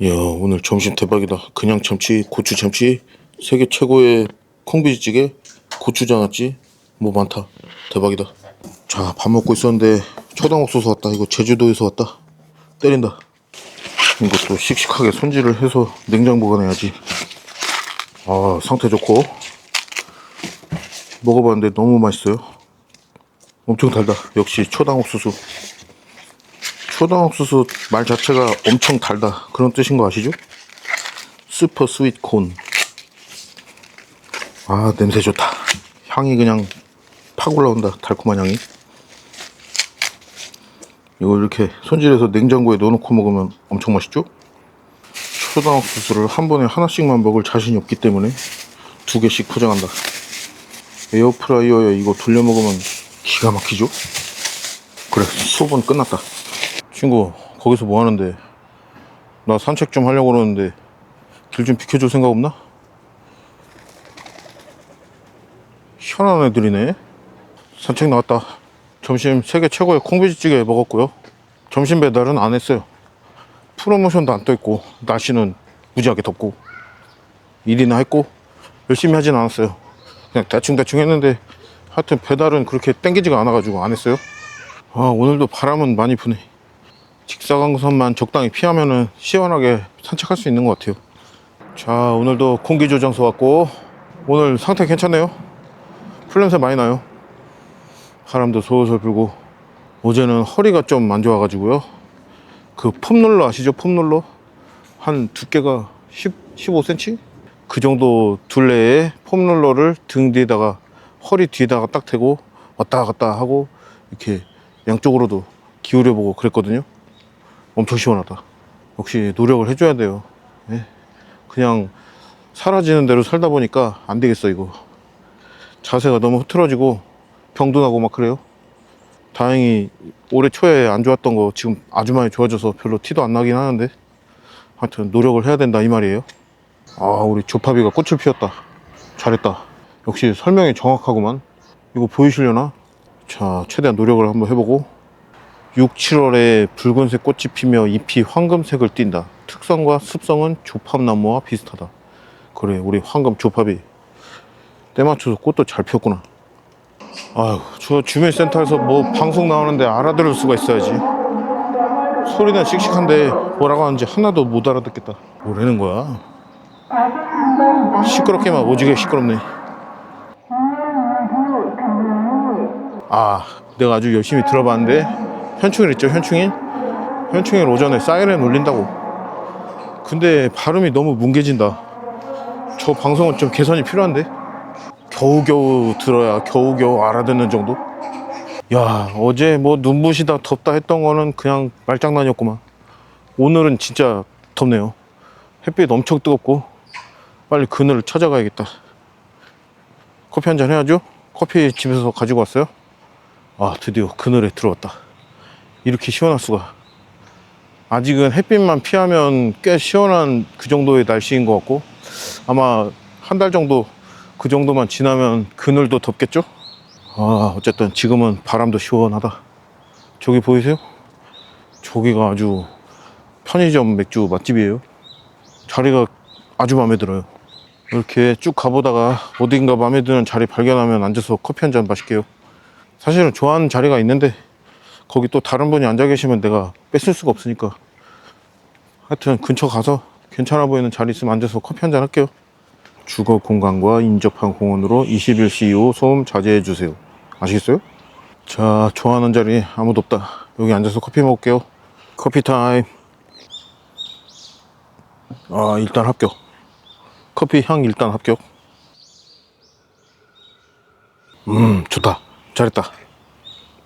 이야 오늘 점심 대박이다. 그냥 참치 고추 참치? 세계 최고의 콩비지찌개? 고추장아찌 뭐 많다. 대박이다. 자 밥 먹고 있었는데 초당 옥수수 왔다. 이거 제주도에서 왔다. 때린다. 이것도 씩씩하게 손질을 해서 냉장 보관해야지. 아 상태 좋고. 먹어봤는데 너무 맛있어요. 엄청 달다. 역시 초당 옥수수 초당 옥수수 말 자체가 엄청 달다 그런 뜻인 거 아시죠? 슈퍼 스윗 콘. 아 냄새 좋다. 향이 그냥 팍 올라온다. 달콤한 향이. 이거 이렇게 손질해서 냉장고에 넣어놓고 먹으면 엄청 맛있죠? 초당 옥수수를 한 번에 하나씩만 먹을 자신이 없기 때문에 두 개씩 포장한다. 에어프라이어에 이거 돌려 먹으면 기가 막히죠? 그래 수업은 끝났다. 친구 거기서 뭐 하는데? 나 산책 좀 하려고 그러는데 길 좀 비켜줄 생각 없나? 희한한 애들이네. 산책 나왔다. 점심 세계 최고의 콩비지찌개 먹었고요. 점심 배달은 안 했어요. 프로모션도 안 떠있고 날씨는 무지하게 덥고 일이나 했고 열심히 하진 않았어요. 그냥 대충대충 했는데 하여튼 배달은 그렇게 땡기지가 않아가지고 안 했어요. 아 오늘도 바람은 많이 부네 직사광선만 적당히 피하면은 시원하게 산책할 수 있는 것 같아요. 자, 오늘도 공기 조정소 왔고, 오늘 상태 괜찮네요. 풀냄새 많이 나요. 바람도 솔솔 불고, 어제는 허리가 좀 안 좋아 가지고요. 그 폼롤러 아시죠? 폼롤러? 한 두께가 10, 15cm? 그 정도 둘레의 폼롤러를 등 뒤에다가, 허리 뒤에다가 딱 대고, 왔다 갔다 하고, 이렇게 양쪽으로도 기울여 보고 그랬거든요. 엄청 시원하다. 역시 노력을 해줘야 돼요. 예. 그냥 사라지는 대로 살다 보니까 안 되겠어, 이거. 자세가 너무 흐트러지고 병도 나고 막 그래요. 다행히 올해 초에 안 좋았던 거 지금 아주 많이 좋아져서 별로 티도 안 나긴 하는데 하여튼 노력을 해야 된다 이 말이에요. 아, 우리 조파비가 꽃을 피웠다. 잘했다. 역시 설명이 정확하구만. 이거 보이시려나? 자, 최대한 노력을 한번 해보고 6, 7월에 붉은색 꽃이 피며 잎이 황금색을 띈다. 특성과 습성은 조팝나무와 비슷하다. 그래, 우리 황금 조팝이 때 맞춰서 꽃도 잘 피었구나. 아유, 저 주민센터에서 뭐 방송 나오는데 알아들을 수가 있어야지. 소리는 씩씩한데 뭐라고 하는지 하나도 못 알아듣겠다. 뭐라는 거야? 시끄럽게만 오지게 시끄럽네. 아, 내가 아주 열심히 들어봤는데 현충일 있죠 현충일? 현충일 오전에 사이렌 울린다고. 근데 발음이 너무 뭉개진다. 저 방송은 좀 개선이 필요한데? 겨우겨우 들어야 겨우겨우 알아듣는 정도? 야 어제 뭐 눈부시다 덥다 했던 거는 그냥 말장난이었구만. 오늘은 진짜 덥네요. 햇빛 엄청 뜨겁고 빨리 그늘을 찾아가야겠다. 커피 한 잔 해야죠? 커피 집에서 가지고 왔어요? 아 드디어 그늘에 들어왔다 이렇게 시원할 수가. 아직은 햇빛만 피하면 꽤 시원한 그 정도의 날씨인 것 같고 아마 한 달 정도 그 정도만 지나면 그늘도 덥겠죠? 아 어쨌든 지금은 바람도 시원하다. 저기 보이세요? 저기가 아주 편의점 맥주 맛집이에요. 자리가 아주 마음에 들어요. 이렇게 쭉 가보다가 어딘가 마음에 드는 자리 발견하면 앉아서 커피 한 잔 마실게요. 사실은 좋아하는 자리가 있는데 거기 또 다른 분이 앉아 계시면 내가 뺏을 수가 없으니까. 하여튼 근처 가서 괜찮아 보이는 자리 있으면 앉아서 커피 한 잔 할게요. 주거 공간과 인접한 공원으로 21시 이후 소음 자제해 주세요. 아시겠어요? 자 좋아하는 자리 아무도 없다. 여기 앉아서 커피 먹을게요. 커피 타임. 아 일단 합격. 커피 향 일단 합격. 음 좋다. 잘했다.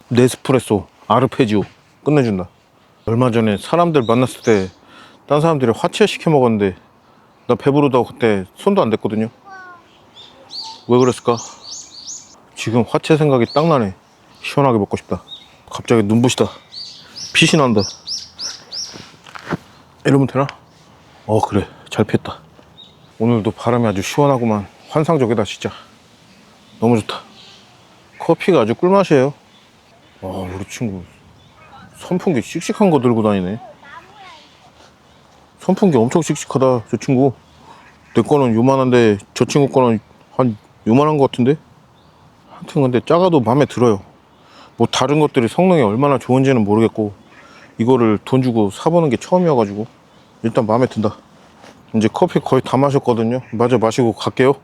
네스프레소 아르페지오 끝내준다. 얼마 전에 사람들 만났을 때 딴 사람들이 화채 시켜 먹었는데 나 배부르다고 그때 손도 안 댔거든요. 왜 그랬을까? 지금 화채 생각이 딱 나네. 시원하게 먹고 싶다. 갑자기 눈부시다. 빛이 난다. 이러면 되나? 어 그래 잘 피했다. 오늘도 바람이 아주 시원하구만. 환상적이다 진짜. 너무 좋다. 커피가 아주 꿀맛이에요. 와 우리 친구 선풍기 씩씩한 거 들고 다니네. 선풍기 엄청 씩씩하다 저 친구. 내 거는 요만한데 저 친구 거는 한 요만한 것 같은데? 하여튼 근데 작아도 마음에 들어요. 뭐 다른 것들이 성능이 얼마나 좋은지는 모르겠고 이거를 돈 주고 사보는 게 처음이어가지고 일단 마음에 든다. 이제 커피 거의 다 마셨거든요. 마저 마시고 갈게요.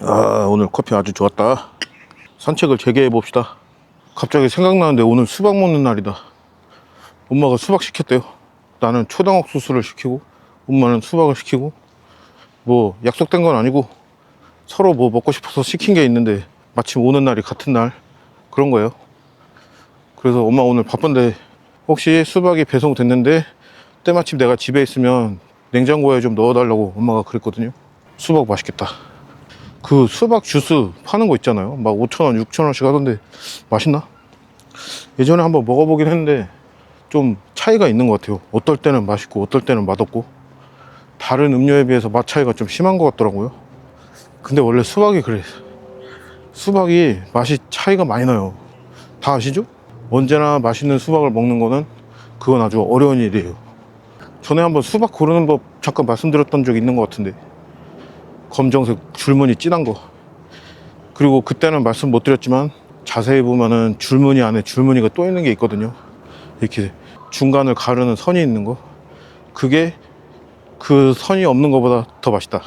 아 오늘 커피 아주 좋았다. 산책을 재개해 봅시다 갑자기 생각나는데 오늘 수박 먹는 날이다. 엄마가 수박 시켰대요. 나는 초당옥수수를 시키고 엄마는 수박을 시키고 뭐 약속된 건 아니고 서로 뭐 먹고 싶어서 시킨 게 있는데 마침 오는 날이 같은 날 그런 거예요. 그래서 엄마 오늘 바쁜데 혹시 수박이 배송됐는데 때마침 내가 집에 있으면 냉장고에 좀 넣어달라고 엄마가 그랬거든요. 수박 맛있겠다 그 수박 주스 파는 거 있잖아요. 막 5천원 6천원씩 하던데 맛있나? 예전에 한번 먹어보긴 했는데 좀 차이가 있는 것 같아요. 어떨 때는 맛있고 어떨 때는 맛없고. 다른 음료에 비해서 맛 차이가 좀 심한 것 같더라고요. 근데 원래 수박이 그래. 수박이 맛이 차이가 많이 나요. 다 아시죠? 언제나 맛있는 수박을 먹는 거는 그건 아주 어려운 일이에요. 전에 한번 수박 고르는 법 잠깐 말씀드렸던 적이 있는 것 같은데 검정색 줄무늬 진한 거. 그리고 그때는 말씀 못 드렸지만 자세히 보면은 줄무늬 안에 줄무늬가 또 있는 게 있거든요. 이렇게 중간을 가르는 선이 있는 거. 그게 그 선이 없는 것보다 더 맛있다.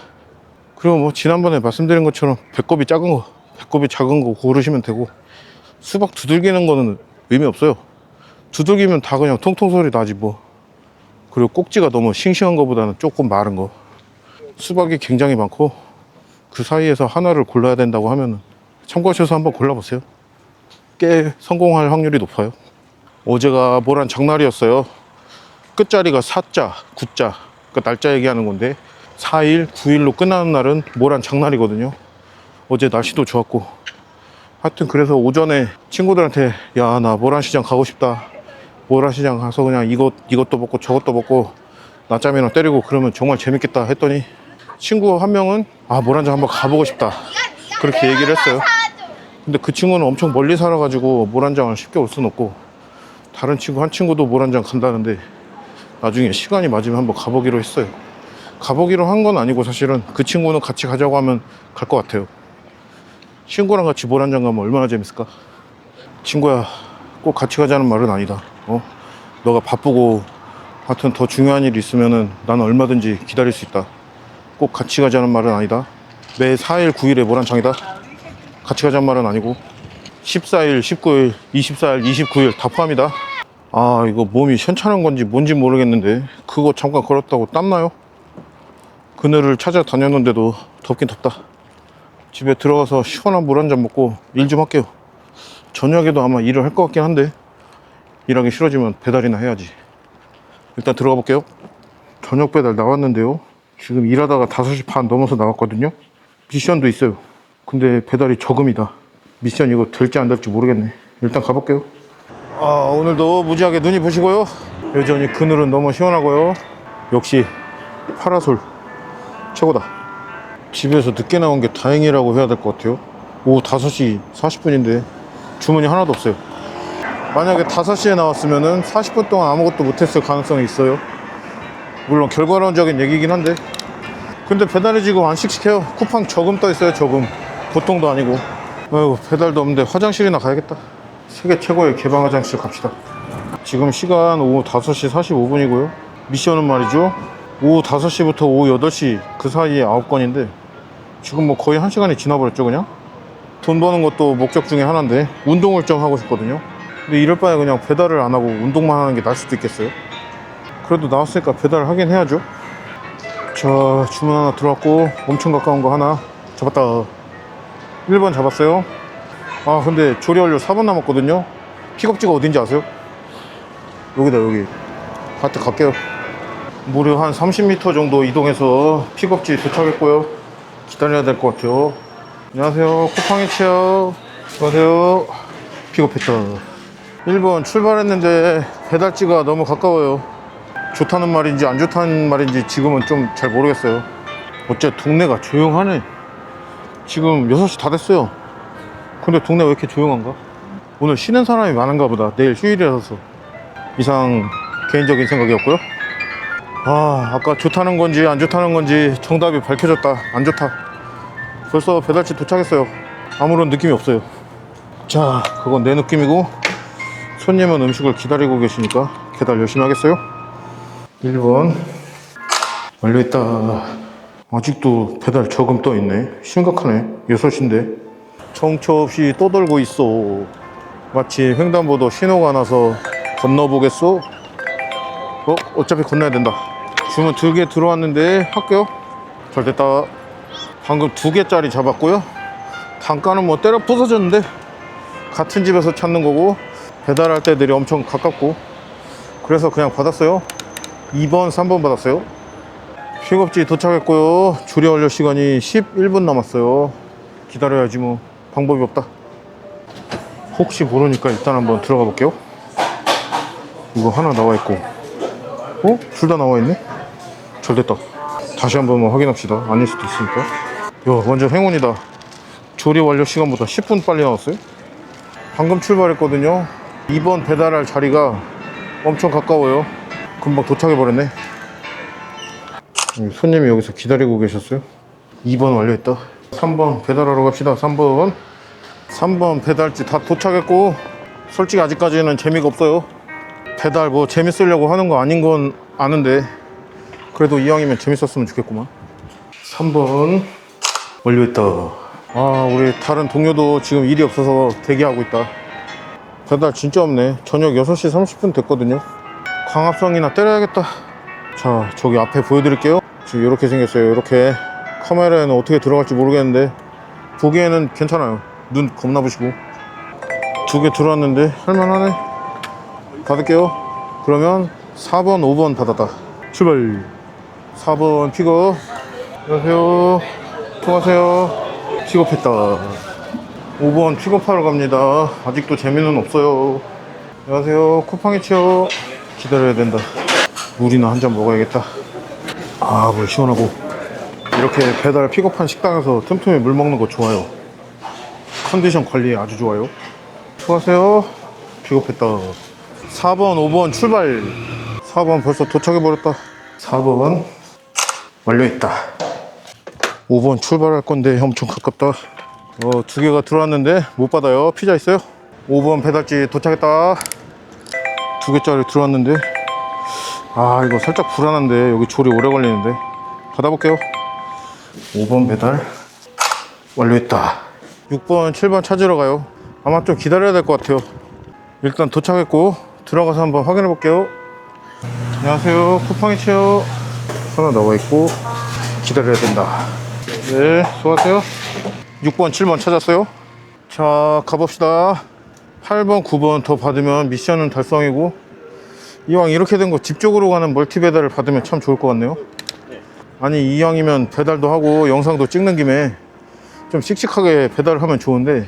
그리고 뭐 지난번에 말씀드린 것처럼 배꼽이 작은 거 배꼽이 작은 거 고르시면 되고 수박 두들기는 거는 의미 없어요. 두들기면 다 그냥 통통 소리 나지 뭐. 그리고 꼭지가 너무 싱싱한 거보다는 조금 마른 거 수박이 굉장히 많고 그 사이에서 하나를 골라야 된다고 하면 참고하셔서 한번 골라보세요. 꽤 성공할 확률이 높아요. 어제가 모란 장날이었어요. 끝자리가 4자, 9자 그 날짜 얘기하는 건데 4일, 9일로 끝나는 날은 모란 장날이거든요. 어제 날씨도 좋았고. 하여튼 그래서 오전에 친구들한테 야 나 모란 시장 가고 싶다. 모란 시장 가서 그냥 이것, 이것도 먹고 저것도 먹고 낮잠이나 때리고 그러면 정말 재밌겠다 했더니 친구 한 명은 아 모란장 한번 가보고 싶다. 그렇게 얘기를 했어요. 근데 그 친구는 엄청 멀리 살아가지고 모란장을 쉽게 올 수는 없고 다른 친구 한 친구도 모란장 간다는데 나중에 시간이 맞으면 한번 가보기로 했어요. 가보기로 한 건 아니고 사실은 그 친구는 같이 가자고 하면 갈 것 같아요. 친구랑 같이 모란장 가면 얼마나 재밌을까 친구야 꼭 같이 가자는 말은 아니다. 어? 너가 바쁘고 하여튼 더 중요한 일 있으면은 나는 얼마든지 기다릴 수 있다 꼭 같이 가자는 말은 아니다. 매 4일 9일에 모란장이다. 같이 가자는 말은 아니고 14일 19일 24일 29일 다 포함이다. 아 이거 몸이 현찮은 건지 뭔지 모르겠는데 그거 잠깐 걸었다고 땀나요? 그늘을 찾아 다녔는데도 덥긴 덥다. 집에 들어가서 시원한 물 한 잔 먹고 일 좀 할게요. 저녁에도 아마 일을 할 것 같긴 한데 일하기 싫어지면 배달이나 해야지. 일단 들어가 볼게요. 저녁 배달 나왔는데요 지금 일하다가 5시 반 넘어서 나왔거든요. 미션도 있어요. 근데 배달이 저금이다. 미션 이거 될지 안 될지 모르겠네. 일단 가볼게요. 아 오늘도 무지하게 눈이 부시고요. 여전히 그늘은 너무 시원하고요. 역시 파라솔 최고다. 집에서 늦게 나온 게 다행이라고 해야 될 것 같아요. 오후 5시 40분인데 주문이 하나도 없어요. 만약에 5시에 나왔으면 40분 동안 아무것도 못했을 가능성이 있어요 물론 결과론적인 얘기긴 한데. 근데 배달이 지금 안 씩씩해요. 쿠팡 저금 떠 있어요 저금. 보통도 아니고. 아이고 배달도 없는데 화장실이나 가야겠다. 세계 최고의 개방 화장실 갑시다. 지금 시간 오후 5시 45분이고요. 미션은 말이죠. 오후 5시부터 오후 8시 그 사이에 9건인데 지금 뭐 거의 1시간이 지나버렸죠 그냥? 돈 버는 것도 목적 중에 하나인데 운동을 좀 하고 싶거든요. 근데 이럴 바에 그냥 배달을 안 하고 운동만 하는 게 나을 수도 있겠어요 그래도 나왔으니까 배달을 하긴 해야죠. 자 주문 하나 들어왔고 엄청 가까운 거 하나 잡았다. 1번 잡았어요. 아 근데 조리 완료 4분 남았거든요. 픽업지가 어딘지 아세요? 여기다 여기. 하여튼 갈게요. 무려 한 30m 정도 이동해서 픽업지 도착했고요. 기다려야 될 것 같아요. 안녕하세요. 쿠팡이치요. 안녕하세요. 픽업했다 1번 출발했는데 배달지가 너무 가까워요 좋다는 말인지 안 좋다는 말인지 지금은 좀 잘 모르겠어요. 어째 동네가 조용하네. 지금 6시 다 됐어요. 근데 동네 왜 이렇게 조용한가? 오늘 쉬는 사람이 많은가 보다. 내일 휴일이라서. 이상 개인적인 생각이었고요. 아 아까 좋다는 건지 안 좋다는 건지 정답이 밝혀졌다. 안 좋다. 벌써 배달지 도착했어요. 아무런 느낌이 없어요. 자 그건 내 느낌이고 손님은 음식을 기다리고 계시니까 배달 열심히 하겠어요 1번. 완료했다. 아직도 배달 저금 떠 있네. 심각하네. 6시인데. 정처 없이 또 돌고 있어. 마치 횡단보도 신호가 나서 건너보겠소? 어 어차피 건너야 된다. 주문 두 개 들어왔는데 할게요. 잘 됐다. 방금 두 개짜리 잡았고요. 단가는 뭐 때려 부서졌는데 같은 집에서 찾는 거고 배달할 때들이 엄청 가깝고. 그래서 그냥 받았어요 2번 3번 받았어요? 픽업지 도착했고요. 조리 완료 시간이 11분 남았어요. 기다려야지 뭐. 방법이 없다. 혹시 모르니까 일단 한번 들어가 볼게요. 이거 하나 나와 있고. 어? 둘 다 나와 있네? 잘 됐다. 다시 한번 확인합시다. 아닐 수도 있으니까. 야 완전 행운이다. 조리 완료 시간보다 10분 빨리 나왔어요? 방금 출발했거든요. 2번 배달할 자리가 엄청 가까워요 금방 도착해 버렸네. 손님이 여기서 기다리고 계셨어요? 2번 완료했다. 3번 배달하러 갑시다. 3번. 3번 배달지 다 도착했고 솔직히 아직까지는 재미가 없어요. 배달 뭐 재밌으려고 하는 거 아닌 건 아는데 그래도 이왕이면 재밌었으면 좋겠구만. 3번 완료했다. 아 우리 다른 동료도 지금 일이 없어서 대기하고 있다. 배달 진짜 없네. 저녁 6시 30분 됐거든요 광합성이나 때려야겠다. 자 저기 앞에 보여드릴게요. 지금 이렇게 생겼어요. 이렇게. 카메라에는 어떻게 들어갈지 모르겠는데. 보기에는 괜찮아요. 눈 겁나 부시고. 두 개 들어왔는데 할만하네. 받을게요. 그러면 4번 5번 받았다. 출발. 4번 픽업 안녕하세요. 수고하세요. 픽업했다. 5번 픽업하러 갑니다. 아직도 재미는 없어요. 안녕하세요. 쿠팡이 치요 기다려야 된다. 물이나 한 잔 먹어야겠다. 아 물 시원하고. 이렇게 배달 픽업한 식당에서 틈틈이 물 먹는 거 좋아요. 컨디션 관리 아주 좋아요. 수고하세요. 픽업했다. 4번 5번 출발. 4번 벌써 도착해버렸다. 4번 완료했다. 5번 출발할 건데 엄청 가깝다. 어, 두 개가 들어왔는데 못 받아요. 피자 있어요? 5번 배달지 도착했다 두 개짜리 들어왔는데. 아 이거 살짝 불안한데. 여기 조리 오래 걸리는데. 받아볼게요. 5번 배달 완료했다. 6번 7번 찾으러 가요. 아마 좀 기다려야 될 것 같아요. 일단 도착했고 들어가서 한번 확인해 볼게요. 안녕하세요. 쿠팡이치요 하나 나와 있고 기다려야 된다. 네 수고하세요. 6번 7번 찾았어요. 자 가봅시다 8번 9번 더 받으면 미션은 달성이고 이왕 이렇게 된 거 집 쪽으로 가는 멀티 배달을 받으면 참 좋을 것 같네요. 아니 이왕이면 배달도 하고 영상도 찍는 김에 좀 씩씩하게 배달을 하면 좋은데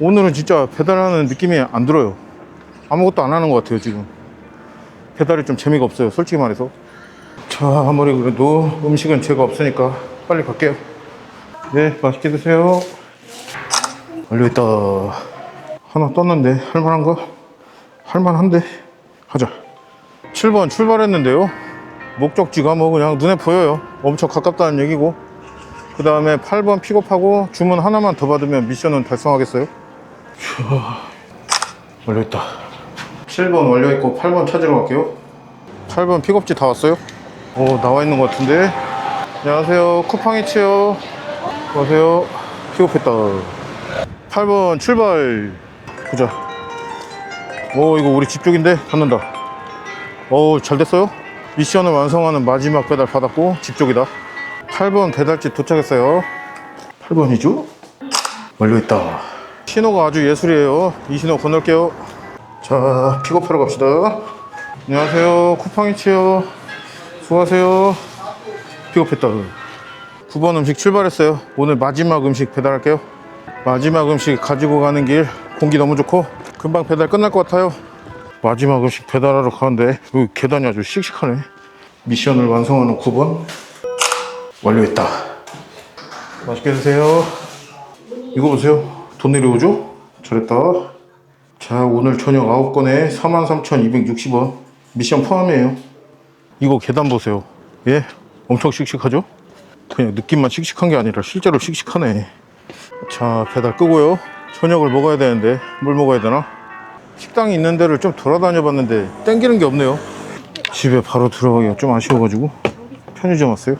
오늘은 진짜 배달하는 느낌이 안 들어요. 아무것도 안 하는 것 같아요 지금. 배달이 좀 재미가 없어요 솔직히 말해서. 자 아무리 그래도 음식은 죄가 없으니까 빨리 갈게요. 네 맛있게 드세요. 완료했다 하나 떴는데 할만한가? 할만한데? 하자. 7번 출발했는데요. 목적지가 뭐 그냥 눈에 보여요. 엄청 가깝다는 얘기고. 그 다음에 8번 픽업하고 주문 하나만 더 받으면 미션은 달성하겠어요? 휴, 완료했다. 7번 완료했고 8번 찾으러 갈게요. 8번 픽업지 다 왔어요? 오 나와 있는 것 같은데? 안녕하세요. 쿠팡이치요. 안녕하세요. 픽업했다. 8번 출발 보자 오 이거 우리 집 쪽인데? 받는다. 오잘 됐어요? 미션을 완성하는 마지막 배달 받았고 집 쪽이다. 8번 배달지 도착했어요. 8번이죠? 완료했다. 신호가 아주 예술이에요. 이 신호 건널게요. 자 픽업하러 갑시다. 안녕하세요. 쿠팡이치요. 수고하세요. 픽업했다. 9번 음식 출발했어요. 오늘 마지막 음식 배달할게요. 마지막 음식 가지고 가는 길 공기 너무 좋고 금방 배달 끝날 것 같아요 마지막 음식 배달하러 가는데 여기 계단이 아주 씩씩하네 미션을 완성하는 9번 완료했다 맛있게 드세요 이거 보세요 돈 내려오죠? 잘했다 자 오늘 저녁 9건에 43,260원 미션 포함이에요 이거 계단 보세요. 예? 엄청 씩씩하죠? 그냥 느낌만 씩씩한 게 아니라 실제로 씩씩하네. 자, 배달 끄고요. 저녁을 먹어야 되는데 뭘 먹어야 되나? 식당이 있는 데를 좀 돌아다녀 봤는데 땡기는 게 없네요. 집에 바로 들어가기가 좀 아쉬워가지고 편의점 왔어요.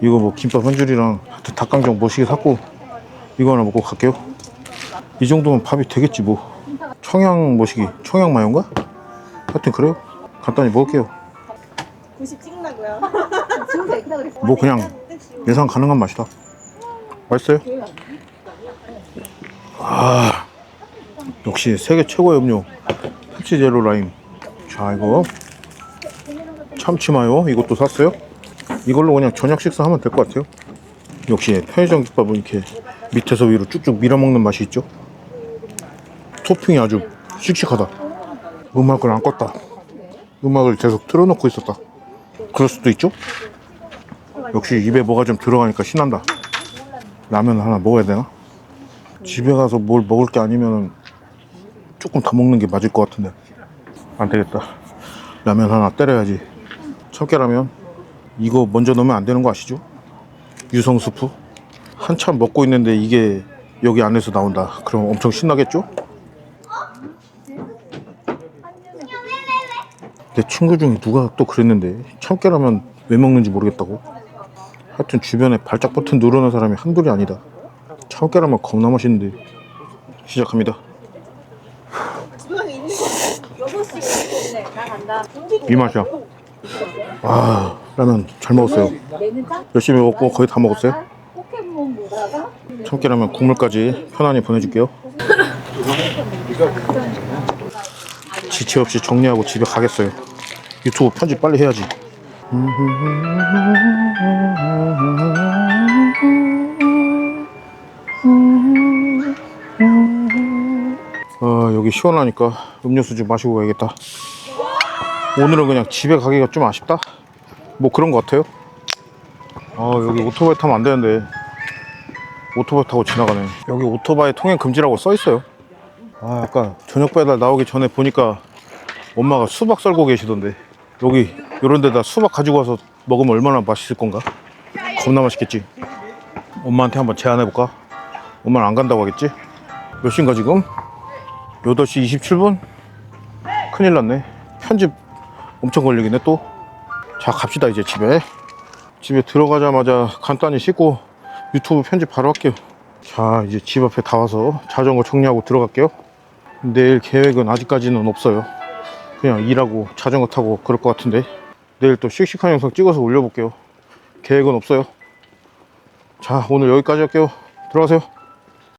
이거 뭐 김밥 한 줄이랑 하여튼 닭강정 멋있게 샀고 이거 하나 먹고 갈게요. 이 정도면 밥이 되겠지 뭐. 청양 뭐시기? 청양 마요인가? 하여튼 그래요. 간단히 먹을게요. 90 찍는다고요? 뭐 그냥 예상 가능한 맛이다. 맛있어요? 아 역시 세계 최고의 음료 펩시 제로 라임. 자 이거 참치 마요 이것도 샀어요. 이걸로 그냥 저녁 식사하면 될 것 같아요. 역시 편의점 김밥은 이렇게 밑에서 위로 쭉쭉 밀어먹는 맛이 있죠. 토핑이 아주 씩씩하다. 음악을 안 껐다. 음악을 계속 틀어놓고 있었다. 그럴 수도 있죠? 역시 입에 뭐가 좀 들어가니까 신난다. 라면 하나 먹어야 되나? 집에 가서 뭘 먹을 게 아니면 조금 더 먹는 게 맞을 것 같은데. 안 되겠다. 라면 하나 때려야지. 참깨라면. 이거 먼저 넣으면 안 되는 거 아시죠? 유성 스프. 한참 먹고 있는데 이게 여기 안에서 나온다. 그럼 엄청 신나겠죠? 내 친구 중에 누가 또 그랬는데 참깨라면 왜 먹는지 모르겠다고 하여튼 주변에 발작 버튼 누르는 사람이 한둘이 아니다 참깨라면 겁나 맛있는데. 시작합니다. 주방에 있는 거 6시 네, 나 간다. 이 맛이야. 아 라면 잘 먹었어요? 열심히 먹고 거의 다 먹었어요. 참깨라면 국물까지 편안히 보내줄게요. 지체 없이 정리하고 집에 가겠어요. 유튜브 편집 빨리 해야지 아 여기 시원하니까 음료수 좀 마시고 가야겠다. 오늘은 그냥 집에 가기가 좀 아쉽다? 뭐 그런 것 같아요? 아 여기 오토바이 타면 안 되는데. 오토바이 타고 지나가네. 여기 오토바이 통행 금지라고 써 있어요. 아 아까 저녁 배달 나오기 전에 보니까 엄마가 수박 썰고 계시던데. 여기 요런 데다 수박 가지고 와서 먹으면 얼마나 맛있을 건가? 겁나 맛있겠지? 엄마한테 한번 제안해볼까 엄마는 안 간다고 하겠지 몇 시인가 지금? 8시 27분? 큰일 났네 편집 엄청 걸리겠네 또 자 갑시다 이제 집에 집에 들어가자마자 간단히 씻고 유튜브 편집 바로 할게요. 자, 이제 집 앞에 다 와서 자전거 정리하고 들어갈게요. 내일 계획은 아직까지는 없어요. 그냥 일하고 자전거 타고 그럴 것 같은데 내일 또 씩씩한 영상 찍어서 올려볼게요. 계획은 없어요. 자, 오늘 여기까지 할게요. 들어가세요.